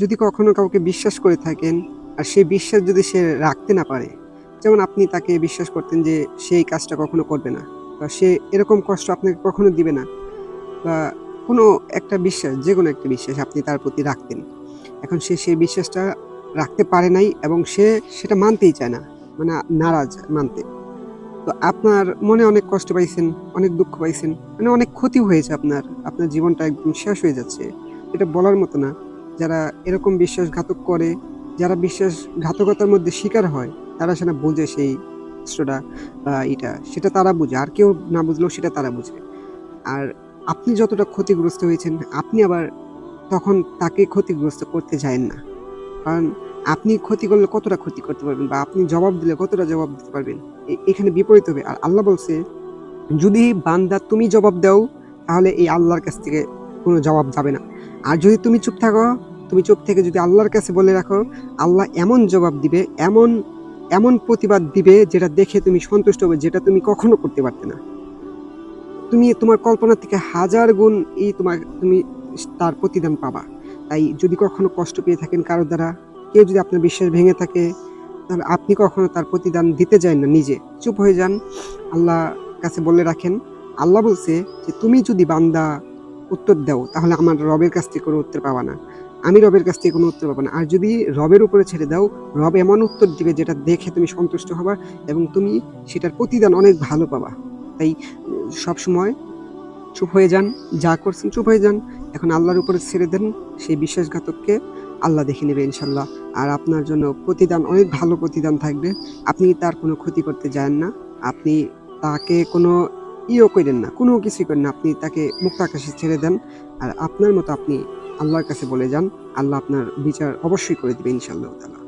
যদি কখনো কাউকে বিশ্বাস করে থাকেন আর সেই বিশ্বাস যদি সে রাখতে না পারে, যেমন আপনি তাকে বিশ্বাস করতেন যে সেই কাজটা কখনো করবে না, বা সে এরকম কষ্ট আপনাকে কখনো দিবে না, বা কোনো একটা বিশ্বাস, যে কোনো একটা বিশ্বাস আপনি তার প্রতি রাখতেন। এখন সে সেই বিশ্বাসটা রাখতে পারে নাই এবং সে সেটা মানতেই চায় না মানে নারাজ মানতে। তো আপনার মনে অনেক কষ্ট পাইছেন, অনেক দুঃখ পাইছেন মানে অনেক ক্ষতি হয়েছে আপনার আপনার জীবনটা একদম শেষ হয়ে যাচ্ছে, এটা বলার মতো না। যারা এরকম বিশ্বাসঘাতক করে, যারা বিশ্বাসঘাতকতার মধ্যে শিকার হয়, তারা সেটা বোঝে সেই কষ্টটা এটা। সেটা তারা বোঝে। আর কেউ না বুঝলেও সেটা তারা বুঝে আর আপনি যতটা ক্ষতিগ্রস্ত হয়েছেন, আপনি আবার তখন তাকে ক্ষতিগ্রস্ত করতে যায়েন না। কারণ আপনি ক্ষতি করলে কতটা ক্ষতি করতে পারবেন বা আপনি জবাব দিলে কতটা জবাব দিতে পারবেন এখানে বিপরীত হবে। আর আল্লাহ বলছে, যদি বান্দা তুমি জবাব দাও, তাহলে এই আল্লাহর কাছ থেকে কোনো জবাব যাবে না। আর যদি তুমি চুপ থাকো, তুমি চুপ থেকে যদি আল্লাহর কাছে বলে রাখো, আল্লাহ এমন জবাব দিবে, এমন এমন প্রতিবাদ দিবে যেটা দেখে তুমি সন্তুষ্ট হবে, যেটা তুমি কখনো করতে পারতে না। তুমি তোমার কল্পনা থেকে হাজার গুণ এই তোমার, তুমি তার প্রতিদান পাবা। তাই যদি কখনো কষ্ট পেয়ে থাকেন কারও দ্বারা, কেউ যদি আপনার বিশ্বাস ভেঙে থাকে, তাহলে আপনি কখনো তার প্রতিদান দিতে যান না নিজে। চুপ হয়ে যান আল্লাহ কাছে বলে রাখেন। আল্লাহ বলছে যে, তুমি যদি বান্দা উত্তর দাও, তাহলে আমার রবের কাছ থেকে কোনো উত্তর পাবা না। আমি রবের কাছ থেকে কোনো উত্তর পাবো না। আর যদি রবের উপরে ছেড়ে দাও, রব এমন উত্তর দিবে যেটা দেখে তুমি সন্তুষ্ট হবা এবং তুমি সেটার প্রতিদান অনেক ভালো পাবা। তাই, সব সময় চুপ হয়ে যান, যা করছেন চুপ হয়ে যান। এখন আল্লাহর উপরে ছেড়ে দেন, সেই বিশ্বাসঘাতককে আল্লাহ দেখে নেবে ইনশাল্লাহ আর আপনার জন্য প্রতিদান, অনেক ভালো প্রতিদান থাকবে। আপনি তার কোনো ক্ষতি করতে যান না। আপনি তাকে কোনো ইও করেন না, কোনো কিছুই করেন না। আপনি তাকে মুক্ত আকাশে ছেড়ে দেন আর আপনার মতো আপনি আল্লাহর কাছে বলে যান। আল্লাহ আপনার বিচার অবশ্যই করে দেবে ইনশাল্লাহ তাআলা।